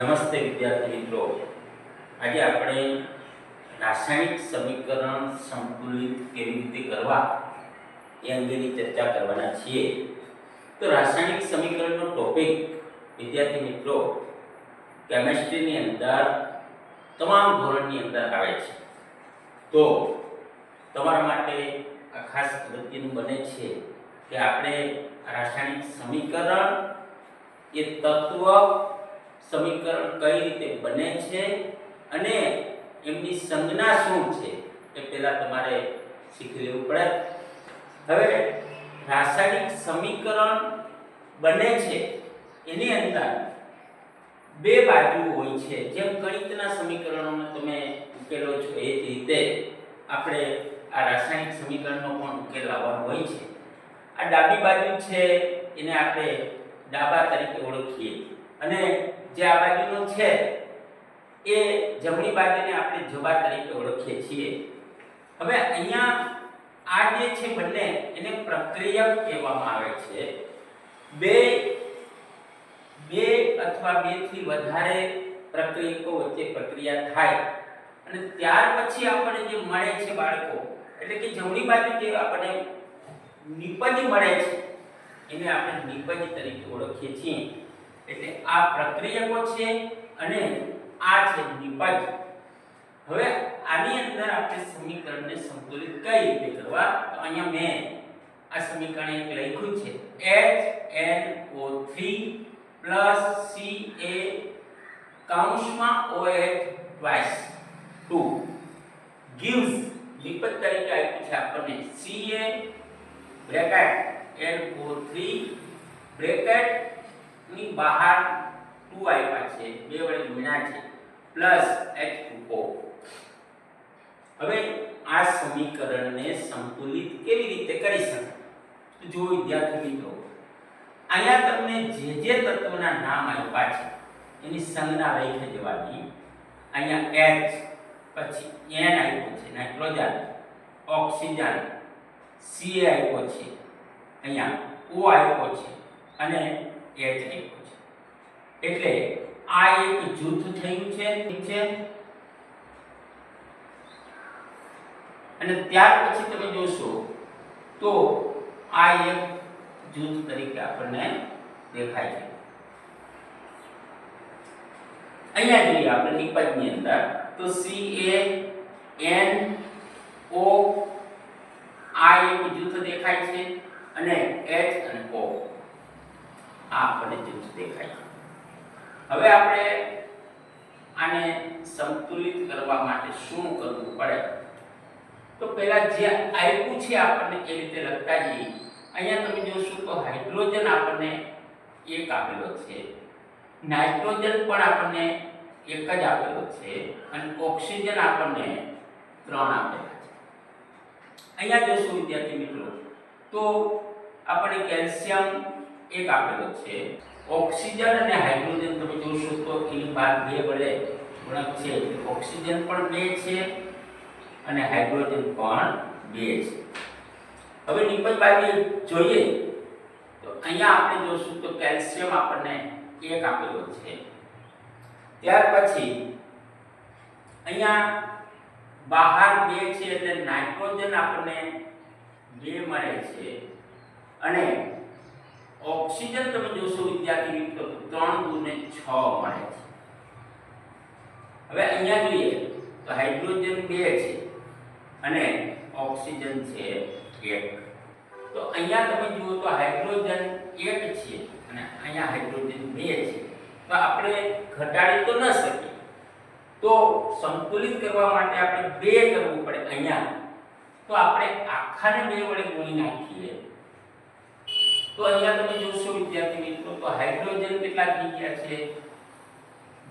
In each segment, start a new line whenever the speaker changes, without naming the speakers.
નમસ્તે વિદ્યાર્થી મિત્રો. આજે આપણે રાસાયણિક સમીકરણ સંતુલિત કેવી રીતે કરવા એ અંગેની ચર્ચા કરવાના છીએ. તો રાસાયણિક સમીકરણનો ટોપિક વિદ્યાર્થી મિત્રો કેમેસ્ટ્રીની અંદર, તમામ ધોરણની અંદર આવે છે. તો તમારા માટે આ ખાસ અગત્યનું બને છે કે આપણે રાસાયણિક સમીકરણ એ તત્વ સમીકરણ કઈ રીતે બને છે અને એમની સંજ્ઞા શું છે એ પહેલા તમારે શીખી લેવું પડે. હવે રાસાયણિક સમીકરણ બને છે, એની અંદર બે બાજુ હોય છે. જેમ ગણિતના સમીકરણોને તમે ઉકેલો છો એ જ રીતે આપણે આ રાસાયણિક સમીકરણનો પણ ઉકેલ લાવવાનો હોય છે. આ ડાબી બાજુ છે, એને આપણે ડાબા તરીકે ઓળખીએ. અને જે આ બાજુનો છે, એ જમણી બાજુને આપણે જબા તરીકે ઓળખીએ છીએ. હવે અહીંયા આ જે છે બંને, એને પ્રક્રિયક કહેવામાં આવે છે. બે બે અથવા બેથી વધારે પ્રક્રિયકો વચ્ચે પ્રક્રિયા થાય. અને ત્યાર પછી આપણને જે મળે છે બાળકો, એટલે કે જમણી બાજુ જે આપણને નિપજ મળે છે, એને આપણે નિપજ તરીકે ઓળખીએ છીએ. આ પ્રક્રિયકો છે અને આ છે નિપજ. હવે આની અંદર આપણે સમીકરણને સંતુલિત કઈ રીતે કરવા? તો અહીંયા મેં આ સમીકરણ એક લખ્યું છે. HNO3 Ca કૌંસમાં OH twice. 2 gives નિપજ તરીકે આપ્યું છે આપણને. Ca બ્રેકેટ NO3 બ્રેકેટ બહાર 2 આપ્યા છે, બે વડે ગુણ્યા છે, પ્લસ H2O હવે આ સમીકરણને સંતુલિત કેવી રીતે કરી શકાય? જો વિદ્યાર્થી મિત્રો, અહીંયા તમને જે જે તત્વના નામ આપ્યા છે, એની સંજ્ઞા લખી દેવાની. અહીંયા H, પછી N આપ્યો છે, નાઇટ્રોજન, ઓક્સિજન Ca આપ્યો છે, અહીંયા O આપ્યો છે, અને H આપ્યો છે. એટલે આ એક જૂથ થયું છે છે? અને ત્યાર પછી તમે જોશો, તો આ એક જૂથ તરીકે આપણને દેખાય છે. અહીંયા જોઈએ આપણે નિપજની અંદર, તો સી એ એન ઓ આ એક જૂથ દેખાય છે અને એચ અને ઓ આ આપણને જૂથ દેખાય છે. હવે આપણે આને સંતુલિત કરવા માટે શું કરવું પડે? તો પહેલા જે આપ્યું છે આપણને એ રીતે લખતા જઈએ. અહીંયા તમે જોશો તો હાઇડ્રોજન આપણને એક આપેલો છે. નાઇટ્રોજન પણ આપણને એક જ આપેલો છે અને ઓક્સિજન આપણને ત્રણ આપેલા છે. અહીંયા જોશું વિદ્યાર્થી મિત્રો, તો આપણે કેલ્શિયમ એક આપેલો છે. ઓક્સિજન અને હાઇડ્રોજન તમે જોશો તો એની બાદ બે વડે ગુણક છે. ઓક્સિજન પણ બે છે અને હાઇડ્રોજન પણ બે છે. હવે નિપજ બાજુ જોઈએ તો અહીંયા આપણે જોશું તો કેલ્શિયમ આપણને એક આપેલો છે. ત્યાર પછી અહીંયા બહાર બે છે એટલે નાઇટ્રોજન આપણને બે મળે છે. અને ઓક્સિજન તમે જોશો વિદ્યાર્થી મિત્રો, ત્રણ ગુણે છ મળે છે. હવે અહીંયા જોઈએ, તો હાઇડ્રોજન બે છે અને ઓક્સિજન છે 1 તો અહીંયા તમે જુઓ તો હાઇડ્રોજન એક છે અને અહીંયા હાઇડ્રોજન બે છે. તો આપણે ઘટાડી તો ન શકીએ. તો સંતુલિત કરવા માટે આપણે બે કરવું પડે અહીંયા. તો આપણે આખાને બે વડે ગુણી નાખીએ. તો અહીંયા તમે જોશો, વિદ્યાર્થી મિત્રો, તો હાઇડ્રોજન કેટલા થઈ ગયા છે?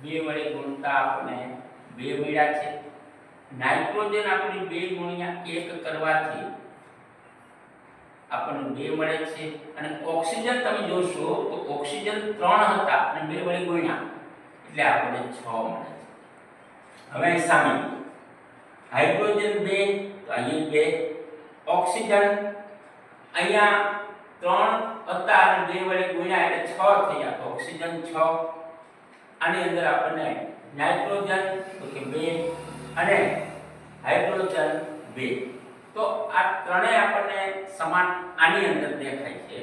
બે વડે ગુણતા આપણે બે મળ્યા છે. નાઇટ્રોજન આપણે બે ગુણ્યા એક કરવાથી આપણને બે મળે છે. અને ઓક્સિજન તમે જોશો, તો ઓક્સિજન ત્રણ હતા અને બે વડે ગુણ્યા. એટલે આપણને છ મળે છે. હવે સામે. હાઇડ્રોજન બે, તો અહીં બે. ઓક્સિજન અહીંયા ત્રણ હતા અને બે વડે ગુણ્યા એટલે છ થયા તો ઓક્સિજન છ. આની અંદર આપણને નાઇટ્રોજન તો કે બે, અને હાઇડ્રોજન બે. તો આ ત્રણેય આપણને સમાન આની અંદર દેખાય છે.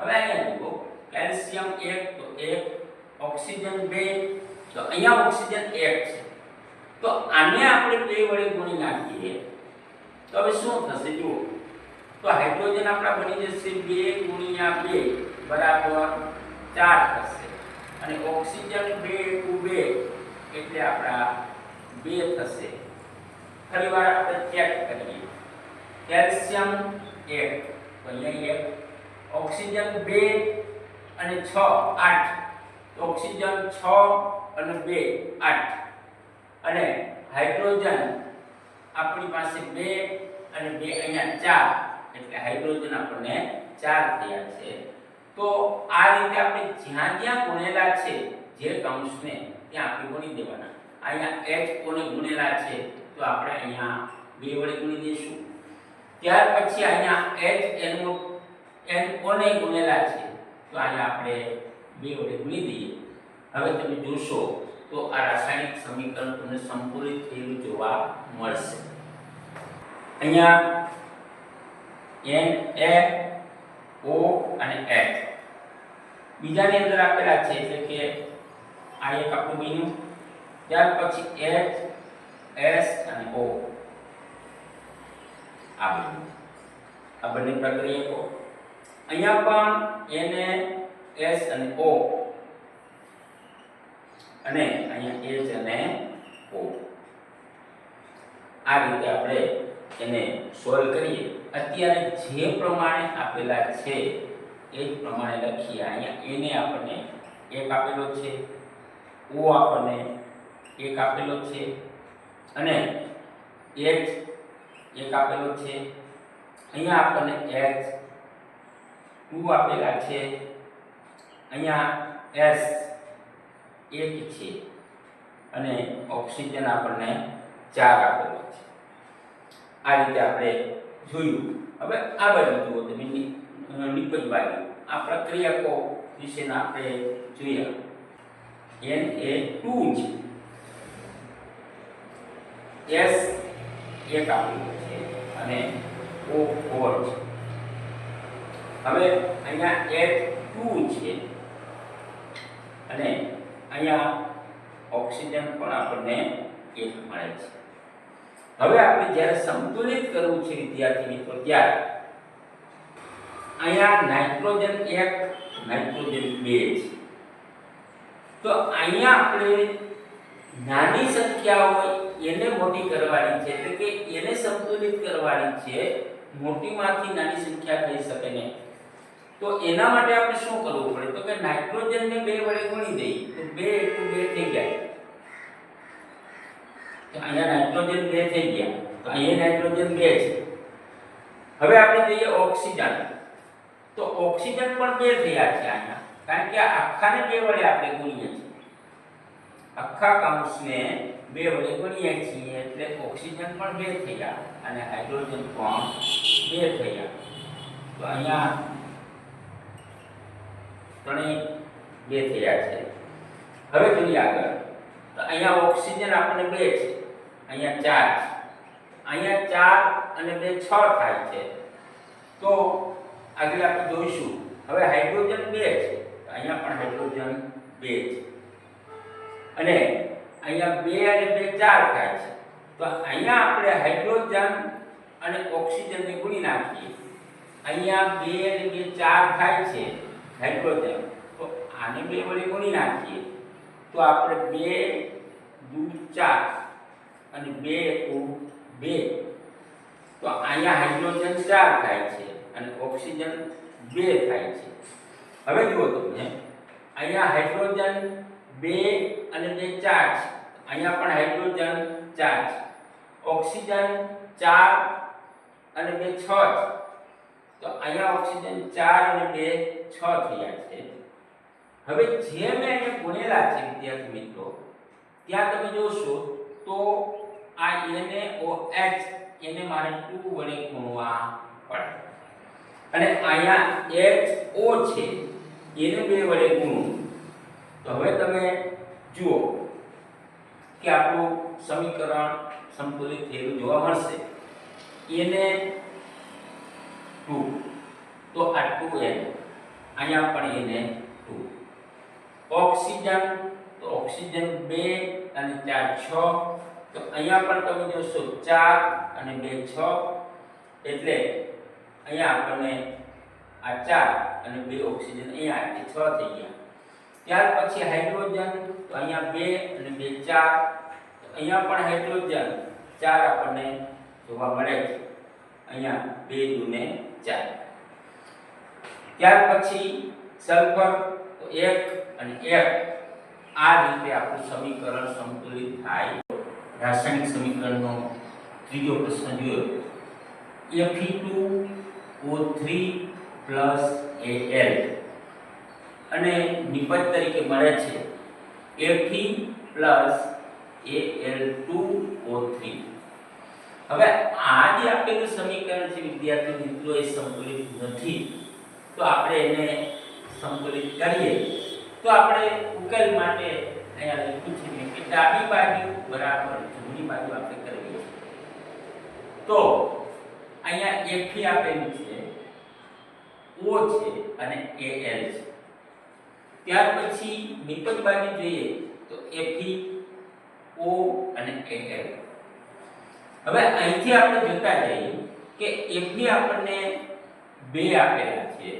હવે અહીંયા જુઓ કેલ્શિયમ એક, તો એક ઓક્સિજન બે, તો અહીંયા ઓક્સિજન એક છે. તો આને આપણે બે વડે ગુણી નાખીએ. તો હવે શું થશે? જુઓ. તો હાઇડ્રોજન આપણા બની જશે બે ગુણ્યા બે બરાબર ચાર થશે. અને ઓક્સિજન બે ટુ બે એટલે આપણા બે થશે. ફરી વાર આપણે ચેક કરીએ. કેલ્શિયમ એક. તો અહીંયા એક ઓક્સિજન બે અને છ આઠ. ઓક્સિજન છ અને બે આઠ. અને હાઇડ્રોજન આપણી પાસે બે અને બે અહીંયા ચાર. એટલે હાઇડ્રોજન આપણને ચાર થયા છે. તો આ રીતે આપણે જ્યાં જ્યાં ગુણેલા છે, જે કૌંસને ત્યાં આપણે ગુણી દેવાના. અહીંયા h કોને ગુણેલા છે, તો આપણે અહીંયા બે વડે ગુણી દઈશું. ત્યાર પછી અહીંયા h n n કોને ગુણેલા છે, તો અહીંયા આપણે બે વડે ગુણી દઈએ. હવે તમે જોશો, તો આ રાસાયણિક સમીકરણ તમને સંપૂર્ણ થયેલું જોવા મળશે. અહીંયા n, a, o અને h. બીજાની અંદર આપેલા છે, એટલે કે આ એક આપણું બન્યું ત્યાર પછી h, s અને o. આ બન્યું આ બંને પ્રક્રિયકો અહીંયા પણ એને s અને o. અને અહીંયા h અને o. આ રીતે આપણે એને સોલ્વ કરીએ. અત્યારે જે પ્રમાણે આપેલા છે, એ જ પ્રમાણે લખીએ. અહીંયા એને આપણને એક આપેલો છે, ઓ આપણને એક આપેલો છે, અને એચ એક આપેલો છે. અહીંયા આપણને એચ ટુ આપેલા છે. અહીંયા એસ એક છે, અને ઓક્સિજન આપણને ચાર આપેલો છે. આ રીતે આપણે જોયું. હવે આ બાજુ જુઓ તમે નિપજ બાજુ. આ પ્રક્રિયકો વિશેના આપણે જોઈએ એન એ ટુ છે. એસ એક આપણું છે અને ઓ ફોર છે. હવે અહીંયા એચ ટુ છે. અને અહીંયા ઓક્સિજન પણ આપણને એક મળે છે. હવે આપણે જ્યારે સંતુલિત કરવું છે વિદ્યાર્થી મિત્રો, ત્યારે અહીંયા નાઇટ્રોજન એક, નાઇટ્રોજન બે છે. તો અહીંયા આપણે નાની સંખ્યા હોય, એને મોટી કરવાની છે, એટલે કે એને સંતુલિત કરવાની છે, મોટીમાંથી નાની સંખ્યા થઈ શકે નહીં. તો એના માટે આપણે શું કરવું પડે? તો કે નાઇટ્રોજનને બે વડે ગુણી દઈએ, તો બે એકુ બે થઈ જાય. તો અહીંયા નાઇટ્રોજન બે થઈ ગયા. તો અહીંયા નાઇટ્રોજન બે છે. હવે આપણે જોઈએ ઓક્સિજન તો ઓક્સિજન પણ બે થયા છે અહીંયા. કારણ કે આખાને બે વડે આપણે ગુણીએ છીએ. આખા કાઉન્સને બે વડે ગુણીએ છીએ એટલે ઓક્સિજન પણ બે થયા અને હાઇડ્રોજન પણ બે થયા. તો અહીંયા ત્રણેય બે થયા છે. હવે જોઈએ આગળ. તો અહીંયા ઓક્સિજન આપણને બે છે. અહીંયા 4 અહીંયા ચાર અને બે છ થાય છે. તો આગળ આપણે જોઈશું. હવે હાઇડ્રોજન બે છે. અહીંયા પણ હાઇડ્રોજન બે છે. અને અહીંયા બે અને બે ચાર થાય છે. તો અહીંયા આપણે હાઇડ્રોજન અને ઓક્સિજનને ગુણી નાખીએ. અહીંયા બે અને બે ચાર થાય છે હાઇડ્રોજન. તો આને બે વડે ગુણી નાખીએ. તો આપણે બે દુ ચાર. અને બે એકુ બે. તો અહીંયા હાઇડ્રોજન ચાર થાય છે અને ઓક્સિજન બે થાય છે. હવે જુઓ તમે અહીંયા હાઇડ્રોજન બે અને બે ચાર છે. અહીંયા પણ હાઇડ્રોજન ચાર છે. ઓક્સિજન ચાર અને બે છ છે. તો અહીંયા ઓક્સિજન ચાર અને બે છ થયા છે. હવે જે મેં અહીંયા ગુણેલા છે વિદ્યાર્થી મિત્રો, ત્યાં તમે જોશો તો આ NaOH એને મારે 2 વડે ગુણવા પડે. અને અહીંયા HO છે, એને બે વડે ગુણવું તો હવે તમે જુઓ કે આપણું સમીકરણ સંતુલિત થયેલું જોવા મળશે. એને ટુ. તો આ ટુ એન. અહીંયા પણ એને ટુ. ઓક્સિજન, તો ઓક્સિજન બે અને ચાર છ. તો અહીંયા પણ તમે જોશો ચાર અને બે છ. એટલે અહીંયા આપણને આ ચાર અને બે ઓક્સિજન અહીંયા એટલે છ થઈ ગયા. ત્યાર પછી હાઇડ્રોજન, તો અહીંયા બે અને બે ચાર. અહીંયા પણ હાઇડ્રોજન, ચાર આપણને જોવા મળે છે. અહીંયા બે દુને ચાર. ત્યાર પછી સલ્ફર, તો એક અને એક. આ રીતે આપણું સમીકરણ સંતુલિત થાય. રાસાયણિક સમીકરણનો ત્રીજો પ્રશ્ન જોયો. Fe2O3 Al અને નિપજ તરીકે મળે છે Fe Al2O3 હવે આ જે આપેલું સમીકરણ છે વિદ્યાર્થી મિત્રો એ સંકલિત નથી. તો આપણે એને સંતુલિત કરીએ. તો આપણે ઉકેલ માટે અહીંયા લખ્યું છે કે ડાબી બાજુ જમણી બાજુ આપણે કરવી છે તો અહીંયા એકથી આપેલું છે ઓ છે અને Al છે. ત્યાર પછી નિપજ બાજુ જોઈએ તો Fe ઓ અને Al હવે અહીંથી આપણે જોતા જઈએ કે Fe આપણને બે આપેલા છે.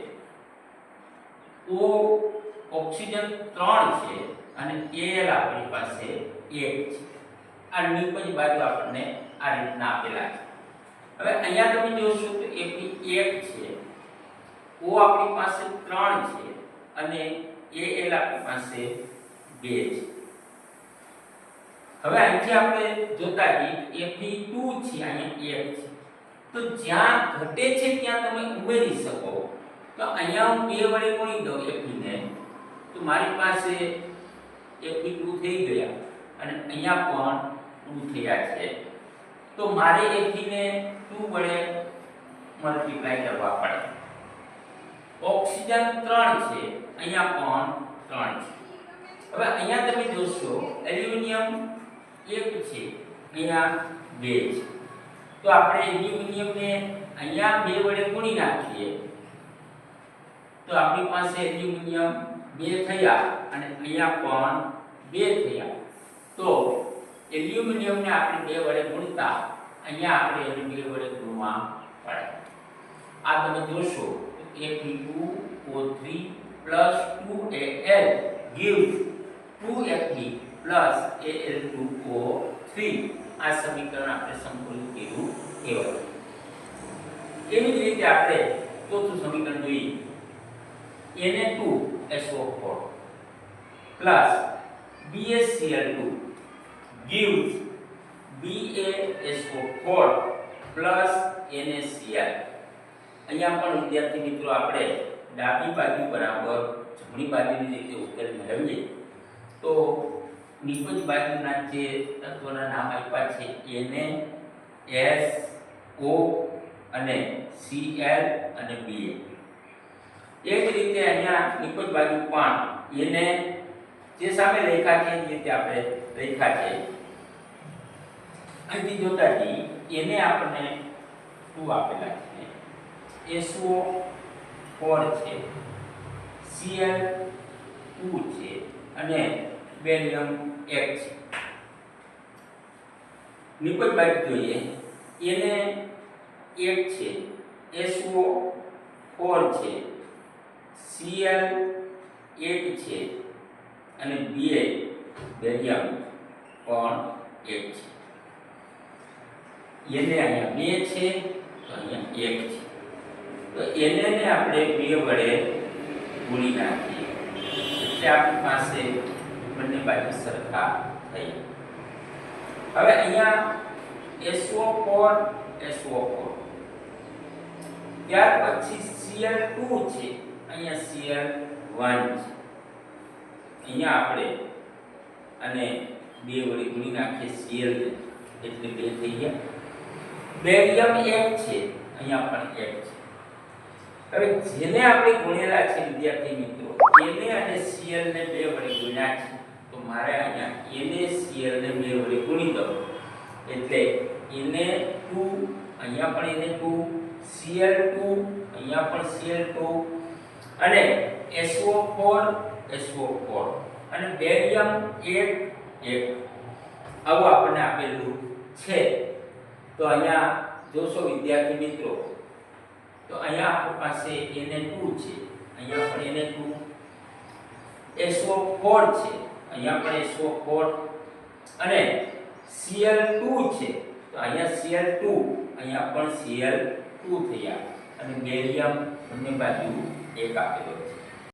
ઓ ઓક્સિજન ત્રણ છે અને એએલ આપણી પાસે એક છે. આ નિપજ બાજુ આપણને આ રીતના આપેલા છે. હવે અહીંયા તમે જોશો તો Fe એક છે O આપણી પાસે ત્રણ છે અને Al આપણી પાસે બે છે. હવે અહીંથી આપણે જોતા જઈએ Fe2 છે, અહીંયા 1 છે. તો જ્યાં ઘટે છે ત્યાં તમે ઉમેરી શકો. તો અહીંયા હું 2 વડે ગુણી દઉં AP ને, તો મારી પાસે Fe2 થઈ ગયા. અને અહીંયા પણ 2 થયા છે. તો મારે Fe ને 2 વડે મલ્ટીપ્લાય કરવા પડે. ઓક્સિજન 3 છે, અહીંયા પણ 3 છે. હવે અહીંયા તમે જોશો, એલ્યુમિનિયમ એક છે, અહીંયા બે છે. તો આપણે એલ્યુમિનિયમને અહીંયા બે વડે ગુણી નાખીએ. તો આપણી પાસે એલ્યુમિનિયમ બે થયા અને અહીંયા પણ બે થયા. તો એલ્યુમિનિયમને આપણે બે વડે ગુણતા, અહીંયા આપણે એને બે વડે ગુણવા પડે. આ તમે જોશો Fe2O3 2Al gives 2Fe Al2O3 આ સમીકરણ આપણે સંકલિત કર્યું કહેવાય એવી જ રીતે આપણે ચોથું સમીકરણ જોઈએ. Na2SO4 BaCl2 gives BaSO4 NaCl અહીંયા પણ વિદ્યાર્થી મિત્રો આપણે ડાબી બાજુ બરાબર, જમણી બાજુની રીતે ઉકેલ મેળવીએ, તો નિપજ બાજુના જે તત્વના નામ આપ્યા છે એને એસ ઓ અને સી એલ અને બી એ જ રીતે અહીંયા નિપજ બાજુ પણ એને જે સામે રેખા છે એ રીતે આપણે રેખા છે. અહીંથી જોતા જઈએ એને આપણને ટુ આપેલા છે? એસઓ ફોર છે? સીએલ ટુ છે? અને બેરિયમ એક છે. નિપજ બાજુ જોઈએ. એને એક છે, એસઓ ફોર છે? સીએલ એક છે, અને બે બેરિયમ પણ એક છે. એને અહીંયા બે છે, તો અહીંયા એક છે. તો એને ને આપણે બે વડે ગુણી નાખીએ. એટલે આપણી પાસે બંને બાજુ સરખા થઈ હવે અહીંયા SO4 SO4 ત્યાર પછી Cl2 છે, અહીંયા Cl1 છે. અહીંયા આપણે અને બે વડે ગુણી નાખીએ Cl એટલે બે થઈ ગયા. બેરિયમ 1 છે. અહીંયા પણ 1 છે. હવે જેને આપણે ગુણેલા છે, વિદ્યાર્થી મિત્રો, એને અને Cl ને બે વડે ગુણ્યા છે, તો મારે અહીંયા NaCl ને બે વડે ગુણી દો એટલે એને 2 અહીંયા પણ Na2 Cl2 અહીંયા પણ Cl2 અને SO4 SO4 અને બેરિયમ 1 1 આવું આપણને આપેલું છે. તો અહીંયા જોશો વિદ્યાર્થી મિત્રો, તો અહીંયા આપણી પાસે Na2 છે. અહીંયા પણ Na2 SO4 છે. અહીંયા પણ SO4 અને સીએલ ટુ છે. તો અહીંયા સીએલ ટુ અહીંયા પણ સીએલ ટુ થયા. અને બેરિયમ બંને બાજુ એક આપેલો છે.